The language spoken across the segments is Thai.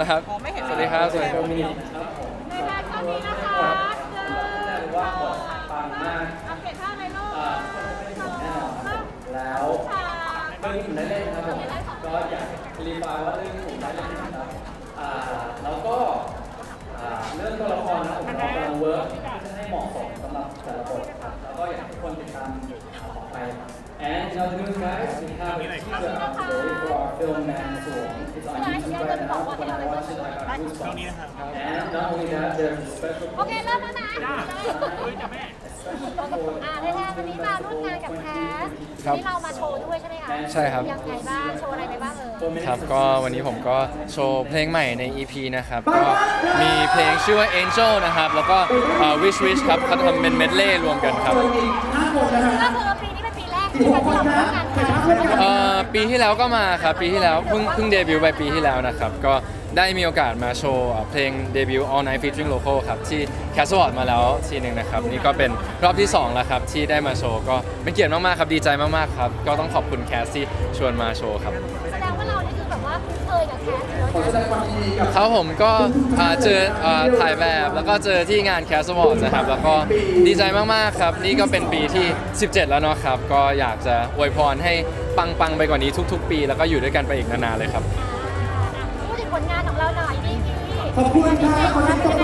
นะครับ อ๋อไม่เห็นสวัสดีครับสวัสดีครับในรายการนี้นะคะหนึ่งสองสามอัปเดตท่าในโลกสองสามแล้วค่ะเรื่องที่ผมได้เล่นครับผมก็อยากรีฟายว่าเรื่องที่ผมได้เล่นนะครับอ่าแล้วก็อ่าเรื่องตัวละครนะผมกำลังเวิร์กที่จะให้เหมาะสมสำหรับแต่ละบทครับแล้วก็อยากให้ทุกคนติดตามต่อไป and you know the news guys we have a teaser out today for our film Man Swarm it's on YouTube right now when I watch it I got goosebumps and not only that there's a special โอเค เริ่มแล้วนะอ่าแท้ๆวันนี้มาร่วมงานกับแคสครับที่เรามาโชว์ด้วยใช่ไหมคะใช่ครับ ยังไงบ้าง โชว์อะไรไปบ้างเอ่ยครับก็วันนี้ผมก็โชว์เพลงใหม่ใน EP นะครับ ก็มีเพลงชื่อว่า Angel นะครับ แล้วก็เอ่อ Wish Wish ครับเขาทำเป็นเมดเล่รวมกันครับ ก็คือปีนี้ ปีที่เราร่วมงานแคสเอ่อปีที่แล้วก็มาครับปีที่แล้วเพิ่งเพิ่งเดบิวต์ไปปีที่แล้วนะครับ ก็ได้มีโอกาสมาโชว์เอ่อเพลงเดบิวต์ All Night Featuring Local ครับ ที่ Castle Art มาแล้วทีหนึ่งนะครับ นี่ก็เป็นรอบที่ 2 แล้วครับ ที่ได้มาโชว์ก็เป็นเกียรติมาก ๆ ครับ ดีใจมาก ๆ ครับ ก็ต้องขอบคุณแคสที่ชวนมาโชว์ครับ แสดง เคยกับแคสอยู่แล้วนะครับผมก็อ่าเจออ่าถ่ายแบบแล้วก็เจอที่งาน c a s t a w a r d นะครับ แล้วก็ดีใจมากๆครับ นี่ก็เป็นปีที่ 17 แล้วเนาะครับ ก็อยากจะอวยพรให้ปังๆไปกว่านี้ทุก ๆ ปี แล้วก็อยู่ด้วยกันไปอีกนานๆเลยครับ พูดถึงผลงานของเราหน่อยนี่พี่ขอบคุณครับขอให้ตบมื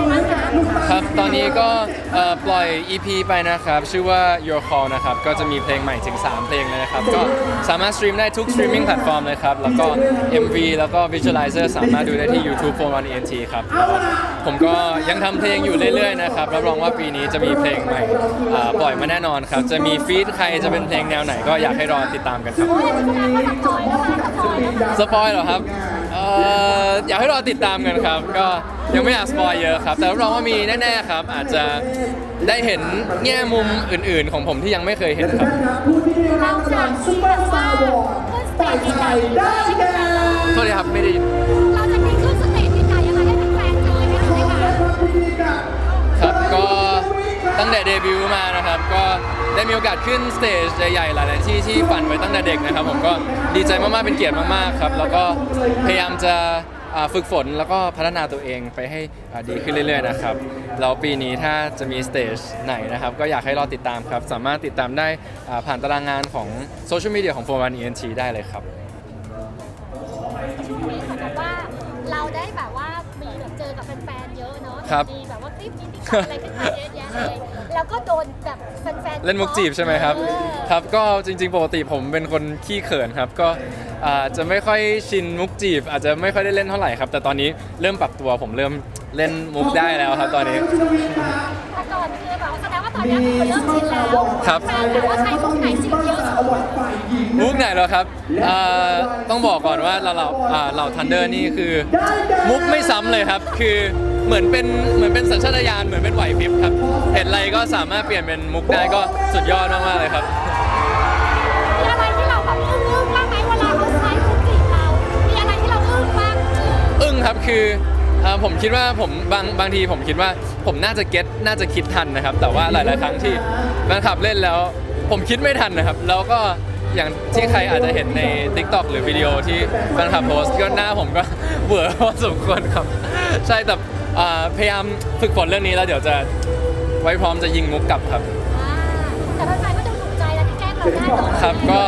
นนี้ก็เอ่อปล่อย EP ไปนะครับ ชื่อว่า Your Call นะครับ ก็จะมีเพลงใหม่ถึง 3 เพลงเลยนะครับ ก็สามารถสตรีมได้ทุก streaming platform เลยครับ แล้วก็ MV แล้วก็ Visualizer สามารถดูได้ที่ YouTube for One ENT ครับผมก็ยังทำเพลงอยู่เรื่อยๆนะครับรับรองว่าปีนี้จะมีเพลงใหม่อ่าปล่อยมาแน่นอนครับ จะมีฟีดใครจะเป็นเพลงแนวไหนก็อยากให้รอติดตามกันครับโอ้ยอันนี้แสดงว่าสปอยแล้วมาสปอยแล้วมาสปอยเหรอครับ เอ่ออยากให้รอติดตามกันครับ ก็ยังไม่อยากสปอยเยอะครับ แต่รับรองว่ามีแน่ๆครับ อาจจะได้เห็นแง่มุมอื่น ๆ ของผมที่ยังไม่เคยเห็นครับนะครับผู้ที่ได้รับรางวัลซุปเปอร์สตาร์วอร์ดฝ่ายชายได้แก่โทษทีครับไม่ได้ยินเราจะมีขึ้นสเตจใหญ่ๆยังไงให้แฟนๆเจอไหมขอคะแสดงความยินดีกับครับก็ตั้งแต่เดบิวต์มานะครับ ก็ได้มีโอกาสขึ้นสเตจใหญ่ๆหลายๆที่ที่ฝันไว้ตั้งแต่เด็กนะครับ ผมก็ดีใจมากๆเป็นเกียรติมากๆครับ แล้วก็พยายามจะ อ่าฝึกฝนแล้วก็พัฒนาตัวเองไปให้อ่าดีขึ้นเรื่อยๆนะครับแล้วปีนี้ถ้าจะมีสเตจไหนนะครับก็อยากให้รอติดตามครับ สามารถติดตามได้อ่าผ่านตารางงานของโซเชียลมีเดียของ4 1 ENT ได้เลยครับ ช่วงนี้เหมือนกับว่าเราได้แบบว่ามีแบบเจอกับแฟนๆเยอะเนาะครับ มีแบบว่าคลิปนี้ที่อะไรขึ้นมาเยอะแยะเลย แล้วก็โดนแบบแฟนๆ เล่นมุกจีบใช่ไหมครับเออครับก็จริง ๆ ปกติผมเป็นคนขี้เขินครับ ก็อาจจะไม่ค่อยชินมุกจีบ อาจจะไม่ค่อยได้เล่นเท่าไหร่ครับ แต่ตอนนี้เริ่มปรับตัวผมเริ่มเล่นมุกได้แล้วครับ ตอนนี้ แต่ก่อนคือแบบว่าแสดงว่าตอนนี้คือเริ่มชินแล้วครับ แฟนแบบว่าใช้มุกไหนจีบเยอะสุดมุกไหนเหรอครับอ่าต้องบอกก่อนว่าเราเราอ่าเราทันเดอร์นี่คือ มุกไม่ซ้ำเลยครับ คือ เหมือนเป็นเหมือนเป็นสัญชาตญาณเหมือนเป็นไหวพริบครับ เห็นอะไรก็สามารถเปลี่ยนเป็นมุกได้ก็สุดยอดมากๆเลยครับ มีอะไรที่เราแบบอึ้งๆบ้างไหมเวลาเขาใช้มุกจีบเรา มีอะไรที่เราอึ้งบ้างอึ้งครับคือเอ่อผมคิดว่าผมบางบางทีผมคิดว่าผมน่าจะเก็ตน่าจะคิดทันนะครับ แต่ว่าหลาย ๆ ครั้งที่แฟนคลับเล่นแล้ว ผมคิดไม่ทันนะครับ แล้วก็อย่างที่ใครอาจจะเห็นใน TikTok หรือวิดีโอที่แฟนคลับโพสต์ก็หน้าผมก็ เบื่อพอสมควรครับ ใช่แต่ เอ่อพยายามฝึกฝนเรื่องนี้แล้วเดี๋ยวจะไว้พร้อมจะยิงมุกกลับครับ อ่าแต่แฟนๆก็จะถูกใจแล้วที่แกล้งเราได้เนอะครับก็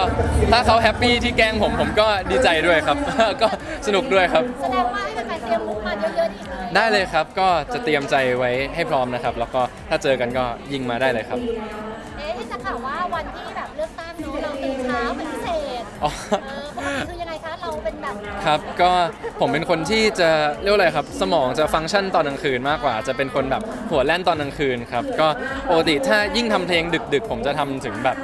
ถ้าเขาแฮปปี้ที่แกล้งผมผมก็ดีใจด้วยครับ ก็สนุกด้วยครับ แสดงว่าให้แฟนๆเตรียมมุกมาเยอะๆอีกเลยได้เลยครับก็จะเตรียมใจไว้ให้พร้อมนะครับ แล้วก็ถ้าเจอกันก็ยิงมาได้เลยครับเอ๊ะที่จะข่าวว่าวันที่แบบเลือกตั้งเนอะเราตื่นเช้าเป็นพิเศษอ๋อเออปกติคือยังไงคะ เราเป็นแบบครับก็ผมเป็นคนที่จะเรียกว่าอะไรครับ สมองจะฟังก์ชันตอนกลางคืนมากกว่า จะเป็นคนแบบหัวแล่นตอนกลางคืนครับก็ปกติถ้ายิ่งทำเพลงดึก ๆ ผมจะทำถึงแบบ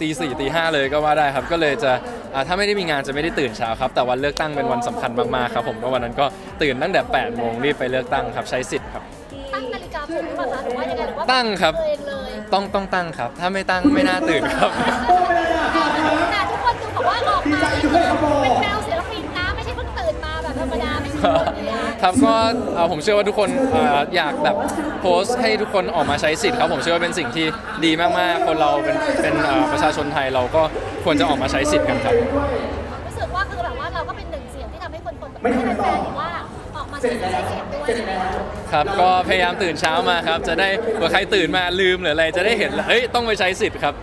ตีสี่ตีห้าเลยก็ว่าได้ครับ ก็เลยจะอ่าถ้าไม่ได้มีงานจะไม่ได้ตื่นเช้าครับ แต่วันเลือกตั้งเป็นวันสำคัญมากๆครับผมก็วันนั้นก็ตื่นตั้งแต่8โมงรีบไปเลือกตั้งครับใช้สิทธิ์ครับตั้งนาฬิกาปลุกหรือเปล่าคะหรือว่ายังไงหรือว่าตั้งครับตัวเองเลย ต้องต้องตั้งครับ ถ้าไม่ตั้งไม่น่าตื่นครับแต่ คนเลยนะครับก็เอ่อผมเชื่อว่าทุกคนเอ่ออยากแบบโพสต์ให้ทุกคนออกมาใช้สิทธิ์ครับผมเชื่อว่าเป็นสิ่งที่ดีมากๆ คนเราเป็นเป็นเอ่อประชาชนไทยเราก็ควรจะออกมาใช้สิทธิ์กันครับ รู้สึกว่าคือแบบว่าเราก็เป็นหนึ่งเสียงที่ทำให้คนคนแบบให้แฟนๆเห็นว่าออกมาเสร็จแล้วเสร็จแล้วครับก็พยายามตื่นเช้ามาครับ จะได้เผื่อใครตื่นมาลืมหรืออะไรจะได้เห็นแล้วเฮ้ยต้องไปใช้สิทธิ์ครับ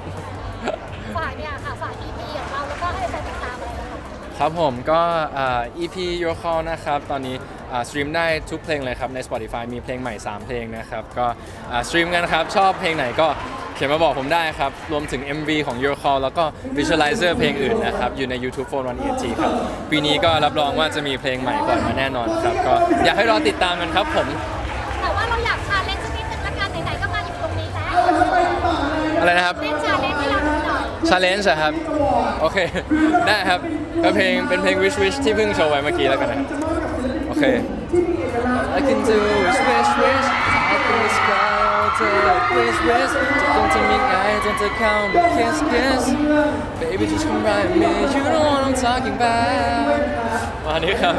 ครับผมก็อ่า EP Your Call นะครับ ตอนนี้อ่าสตรีมได้ทุกเพลงเลยครับ ใน Spotify มีเพลงใหม่ 3 เพลงนะครับ ก็อ่าสตรีมกันครับ ชอบเพลงไหนก็เขียนมาบอกผมได้ครับ รวมถึง MV ของ Your Call แล้วก็ Visualizer เพลงอื่นนะครับ อยู่ใน YouTube Phone One ENT ครับ ปีนี้ก็รับรองว่าจะมีเพลงใหม่ปล่อยมาแน่นอนครับ ก็อยากให้รอติดตามกันครับผม หน่อย Challenge อะครับ โอเค ได้ครับก็เพลงเป็นเพลง Wish Wish ที่เพิ่งโชว์ไว้เมื่อกี้แล้วกันนะโอเค I can do wish wish wish up in the sky all day wish wish จะต้องทำยังไงจนเธอเข้ามา kiss kiss baby just come right with me you know what I'm talking about มานี้ครับ